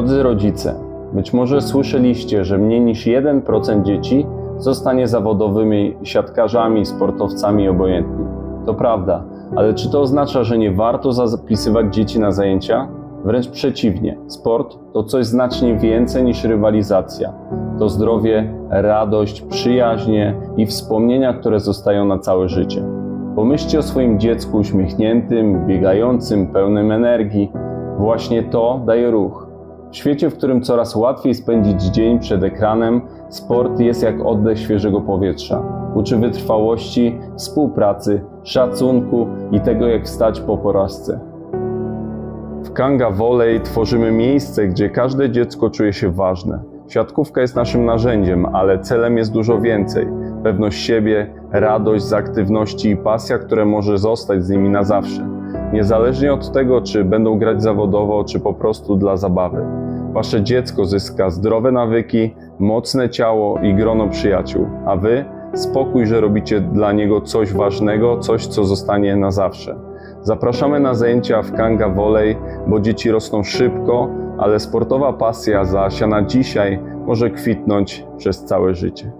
Drodzy rodzice, być może słyszeliście, że mniej niż 1% dzieci zostanie zawodowymi siatkarzami, sportowcami obojętnie. To prawda, ale czy to oznacza, że nie warto zapisywać dzieci na zajęcia? Wręcz przeciwnie, sport to coś znacznie więcej niż rywalizacja. To zdrowie, radość, przyjaźnie i wspomnienia, które zostają na całe życie. Pomyślcie o swoim dziecku uśmiechniętym, biegającym, pełnym energii. Właśnie to daje ruch. W świecie, w którym coraz łatwiej spędzić dzień przed ekranem, sport jest jak oddech świeżego powietrza. Uczy wytrwałości, współpracy, szacunku i tego, jak wstać po porażce. W Kanga Volley tworzymy miejsce, gdzie każde dziecko czuje się ważne. Siatkówka jest naszym narzędziem, ale celem jest dużo więcej. Pewność siebie, radość z aktywności i pasja, które może zostać z nimi na zawsze. Niezależnie od tego, czy będą grać zawodowo, czy po prostu dla zabawy. Wasze dziecko zyska zdrowe nawyki, mocne ciało i grono przyjaciół, a wy spokój, że robicie dla niego coś ważnego, coś, co zostanie na zawsze. Zapraszamy na zajęcia w Kanga Volley, bo dzieci rosną szybko, ale sportowa pasja zasiana dzisiaj może kwitnąć przez całe życie.